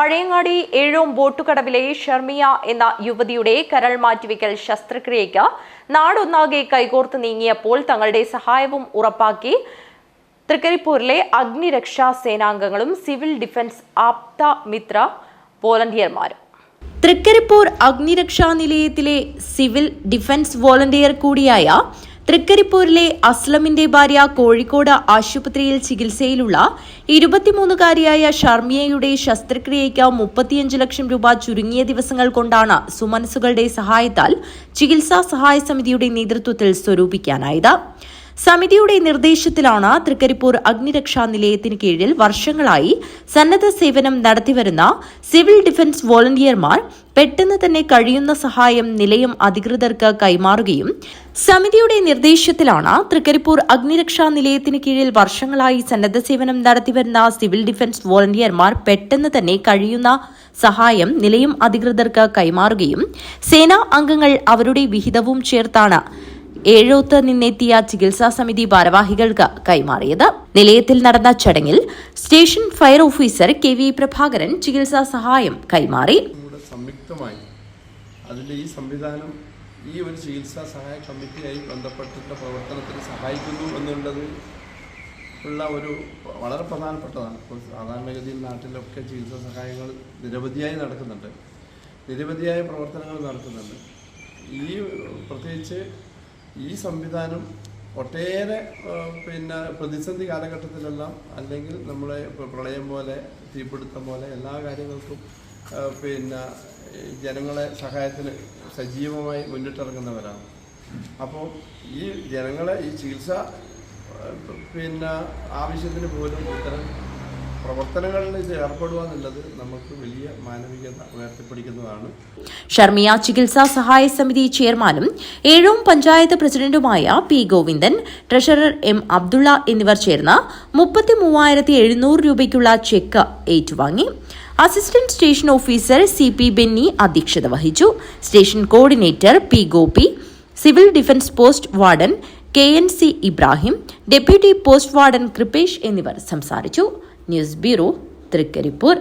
പഴയങ്ങാടി ഏഴോം ബോട്ടുകടവിലെ ഷർമിയ എന്ന യുവതിയുടെ കരൾ മാറ്റിവെക്കൽ ശസ്ത്രക്രിയയ്ക്ക് നാടൊന്നാകെ കൈകോർത്ത് നീങ്ങിയപ്പോൾ തങ്ങളുടെ സഹായവും ഉറപ്പാക്കി തൃക്കരിപ്പൂരിലെ അഗ്നിരക്ഷാ സേനാംഗങ്ങളും സിവിൽ ഡിഫൻസ് ആപ്ത മിത്ര വോളണ്ടിയർമാരും. തൃക്കരിപ്പൂർ അഗ്നിരക്ഷാ നിലയത്തിലെ സിവിൽ ഡിഫൻസ് വോളണ്ടിയർ കൂടിയായ തൃക്കരിപ്പൂരിലെ അസ്ലമിന്റെ ഭാര്യ കോഴിക്കോട് ആശുപത്രിയിൽ ചികിത്സയിലുള്ള ഇരുപത്തിമൂന്നുകാരിയായ ഷർമിയയുടെ ശസ്ത്രക്രിയയ്ക്ക് മുപ്പത്തിയഞ്ച് ലക്ഷം രൂപ ചുരുങ്ങിയ ദിവസങ്ങൾ കൊണ്ടാണ് സുമനസുകളുടെ സഹായത്താൽ ചികിത്സാ സഹായ സമിതിയുടെ നേതൃത്വത്തിൽ സ്വരൂപിക്കാനായത്. സമിതിയുടെ നിർദ്ദേശത്തിലാണ് തൃക്കരിപ്പൂർ അഗ്നിരക്ഷാ നിലയത്തിന് കീഴിൽ വർഷങ്ങളായി സന്നദ്ധ സേവനം നടത്തിവരുന്ന സിവിൽ ഡിഫൻസ് വോളണ്ടിയർമാർ പെട്ടെന്ന് തന്നെ കഴിയുന്ന സഹായം നിലയം അധികൃതർക്ക് കൈമാറുകയും സമിതിയുടെ നിർദ്ദേശത്തിലാണ് തൃക്കരിപ്പൂർ അഗ്നിരക്ഷാ നിലയത്തിന് കീഴിൽ വർഷങ്ങളായി സന്നദ്ധ സേവനം നടത്തിവരുന്ന സിവിൽ ഡിഫൻസ് വോളണ്ടിയർമാർ പെട്ടെന്ന് തന്നെ കഴിയുന്ന സഹായം നിലയം അധികൃതർക്ക് കൈമാറുകയും സേനാ അംഗങ്ങൾ അവരുടെ വിഹിതവും ചേർത്താണ് ഏഴോത്ത് നിന്നെത്തിയ ചികിത്സാ സമിതി ഭാരവാഹികൾക്ക് കൈമാറിയത്. നിലയത്തിൽ നടന്ന ചടങ്ങിൽ station fire officer K V Prabhakaran ചികിത്സാ സഹായം കൈമാറി. ഈ ഒരു ചികിത്സാ സഹായ കമ്മിറ്റിയായി ബന്ധപ്പെട്ടിട്ടുള്ള പ്രവർത്തനത്തിന് സഹായിക്കുന്നു എന്നുള്ളത് ഉള്ള ഒരു വളരെ പ്രധാനപ്പെട്ടതാണ്. ഇപ്പോൾ സാധാരണഗതിയിൽ നാട്ടിലൊക്കെ ചികിത്സാ സഹായങ്ങൾ നിരവധിയായി നടക്കുന്നുണ്ട്. നിരവധിയായ പ്രവർത്തനങ്ങൾ നടക്കുന്നുണ്ട്. ഈ പ്രത്യേകിച്ച് ഈ സംവിധാനം ഒട്ടേറെ പിന്നെ പ്രതിസന്ധി കാലഘട്ടത്തിലെല്ലാം അല്ലെങ്കിൽ നമ്മളെ പ്രളയം പോലെ തീപിടുത്തം പോലെ എല്ലാ കാര്യങ്ങൾക്കും പിന്നെ ജനങ്ങളെ സഹായത്തിന് സജീവമായി മുന്നിട്ടിറങ്ങുന്നവരാണ്. അപ്പോൾ ഈ ജനങ്ങളെ ഈ ചികിത്സ പിന്നെ ആവശ്യത്തിന് പോലും ഇത്തരം നമുക്ക് വലിയ ഷർമിയ ചികിത്സാ സഹായ സമിതി ചെയർമാനും ഏഴോം പഞ്ചായത്ത് പ്രസിഡന്റുമായ P Govindan treasurer M Abdulla എന്നിവർ ചേർന്ന് മുപ്പത്തി മൂവായിരത്തി എഴുന്നൂറ് രൂപയ്ക്കുള്ള ചെക്ക് ഏറ്റുവാങ്ങി. Assistant station officer C P Benny അധ്യക്ഷത വഹിച്ചു. Station coordinator P Gopi civil defence post warden K N C Ibrahim deputy post warden Kripesh എന്നിവർ സംസാരിച്ചു. News bureau ತ್ರಿಕೆರಿಪುರ್